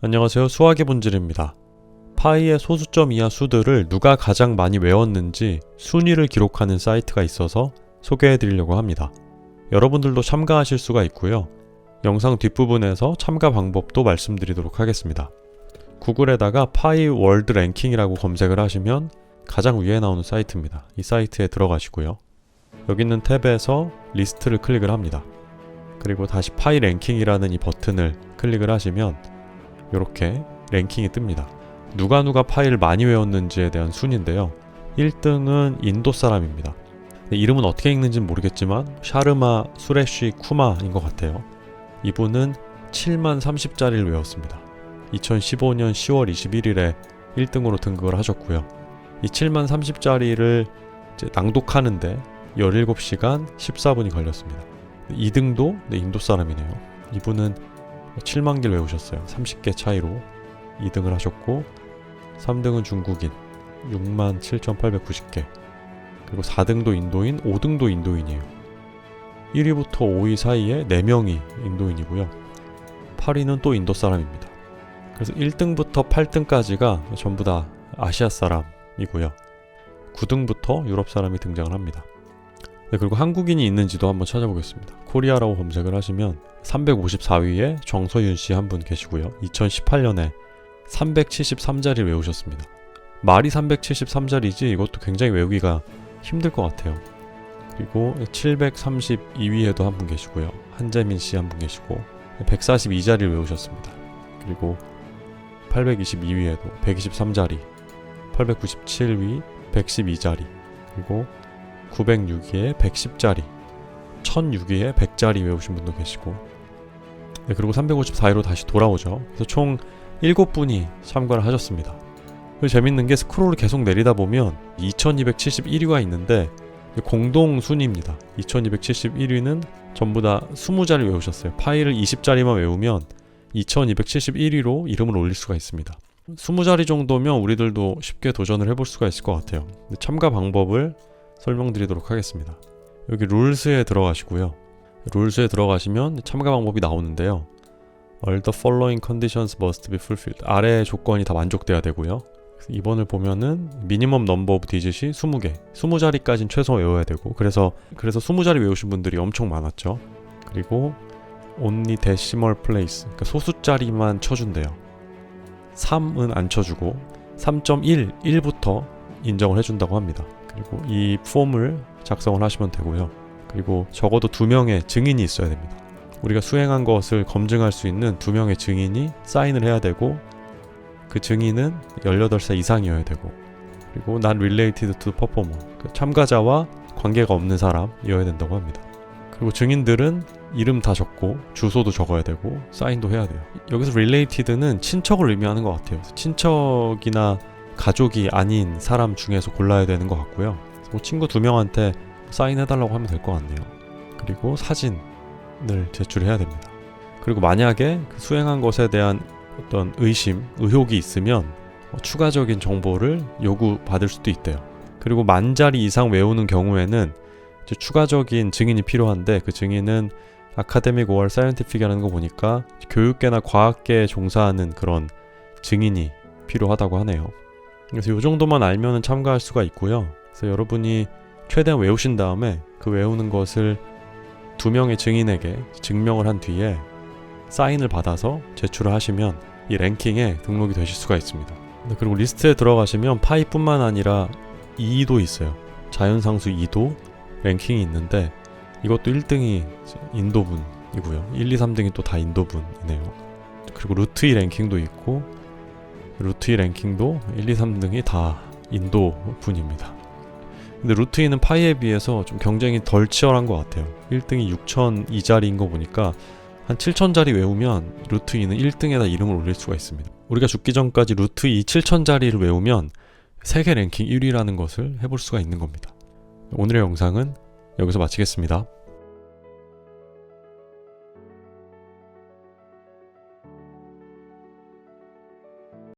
안녕하세요. 수학의 본질입니다. 파이의 소수점 이하 수들을 누가 가장 많이 외웠는지 순위를 기록하는 사이트가 있어서 소개해 드리려고 합니다. 여러분들도 참가하실 수가 있고요. 영상 뒷부분에서 참가 방법도 말씀드리도록 하겠습니다. 구글에다가 파이 월드 랭킹이라고 검색을 하시면 가장 위에 나오는 사이트입니다. 이 사이트에 들어가시고요. 여기 있는 탭에서 리스트를 클릭을 합니다. 그리고 다시 파이 랭킹이라는 이 버튼을 클릭을 하시면 이렇게 랭킹이 뜹니다. 누가 누가 파이를 많이 외웠는지에 대한 순인데요. 1등은 인도 사람입니다. 이름은 어떻게 읽는지는 모르겠지만 샤르마 수레쉬 쿠마인 것 같아요. 이분은 7만 30짜리를 외웠습니다. 2015년 10월 21일에 1등으로 등극을 하셨고요. 이 7만 30짜리를 낭독하는데 17시간 14분이 걸렸습니다. 2등도 인도 사람이네요. 이분은 7만 개를 외우셨어요. 30개 차이로 2등을 하셨고 3등은 중국인 6만 7,890개 그리고 4등도 인도인, 5등도 인도인이에요. 1위부터 5위 사이에 4명이 인도인이고요. 8위는 또 인도 사람입니다. 그래서 1등부터 8등까지가 전부 다 아시아 사람이고요. 9등부터 유럽 사람이 등장을 합니다. 네, 그리고 한국인이 있는지도 한번 찾아보겠습니다. 코리아라고 검색을 하시면 354위에 정서윤 씨 한 분 계시고요. 2018년에 373자리를 외우셨습니다. 말이 373자리지 이것도 굉장히 외우기가 힘들 것 같아요. 그리고 732위에도 한 분 계시고요. 한재민 씨 한 분 계시고 142자리를 외우셨습니다. 그리고 822위에도 123자리, 897위 112자리, 그리고 906위에 110자리, 1006위에 100자리 외우신 분도 계시고 네, 그리고 354위로 다시 돌아오죠. 그래서 총 7분이 참가를 하셨습니다. 그리고 재밌는 게 스크롤을 계속 내리다 보면 2271위가 있는데 공동 순위입니다. 2271위는 전부 다 20자리 외우셨어요. 파일을 20자리만 외우면 2271위로 이름을 올릴 수가 있습니다. 20자리 정도면 우리들도 쉽게 도전을 해볼 수가 있을 것 같아요. 참가 방법을 설명드리도록 하겠습니다. 여기 룰스에 들어가시고요. 룰스에 들어가시면 참가 방법이 나오는데요. All the following conditions must be fulfilled. 아래 조건이 다 만족돼야 되고요. 2번을 보면은 미니멈 넘버 오브 디짓이 20개, 20자리까지는 최소 외워야 되고 그래서 그래서 20자리 외우신 분들이 엄청 많았죠. 그리고 only decimal place, 그러니까 소수자리만 쳐준대요. 3은 안 쳐주고 3.1, 1부터 인정을 해준다고 합니다. 그리고 이 폼을 작성을 하시면 되고요. 그리고 적어도 두 명의 증인이 있어야 됩니다. 우리가 수행한 것을 검증할 수 있는 두 명의 증인이 사인을 해야 되고 그 증인은 18살 이상이어야 되고 그리고 related to performer 그 참가자와 관계가 없는 사람이어야 된다고 합니다. 그리고 증인들은 이름 다 적고 주소도 적어야 되고 사인도 해야 돼요. 여기서 related는 친척을 의미하는 것 같아요. 친척이나 가족이 아닌 사람 중에서 골라야 되는 것 같고요. 뭐 친구 두 명한테 사인해달라고 하면 될 것 같네요. 그리고 사진을 제출해야 됩니다. 그리고 만약에 그 수행한 것에 대한 어떤 의심, 의혹이 있으면 어, 추가적인 정보를 요구받을 수도 있대요. 그리고 만 자리 이상 외우는 경우에는 추가적인 증인이 필요한데 그 증인은 아카데믹 오얼 사이언티픽이라는 거 보니까 교육계나 과학계에 종사하는 그런 증인이 필요하다고 하네요. 그래서 이 정도만 알면은 참가할 수가 있고요. 그래서 여러분이 최대한 외우신 다음에 그 외우는 것을 두 명의 증인에게 증명을 한 뒤에 사인을 받아서 제출을 하시면 이 랭킹에 등록이 되실 수가 있습니다. 네, 그리고 리스트에 들어가시면 파이뿐만 아니라 2도 있어요. 자연상수 2도 랭킹이 있는데 이것도 1등이 인도분이고요. 1, 2, 3등이 또 다 인도분이네요. 그리고 루트 2 랭킹도 있고 루트 2 랭킹도 1, 2, 3등이 다 인도 분입니다. 근데 루트 2는 파이에 비해서 좀 경쟁이 덜 치열한 것 같아요. 1등이 6,002 자리인 거 보니까 한 7,000자리 외우면 루트 2는 1등에다 이름을 올릴 수가 있습니다. 우리가 죽기 전까지 루트 2 7,000자리를 외우면 세계 랭킹 1위라는 것을 해볼 수가 있는 겁니다. 오늘의 영상은 여기서 마치겠습니다.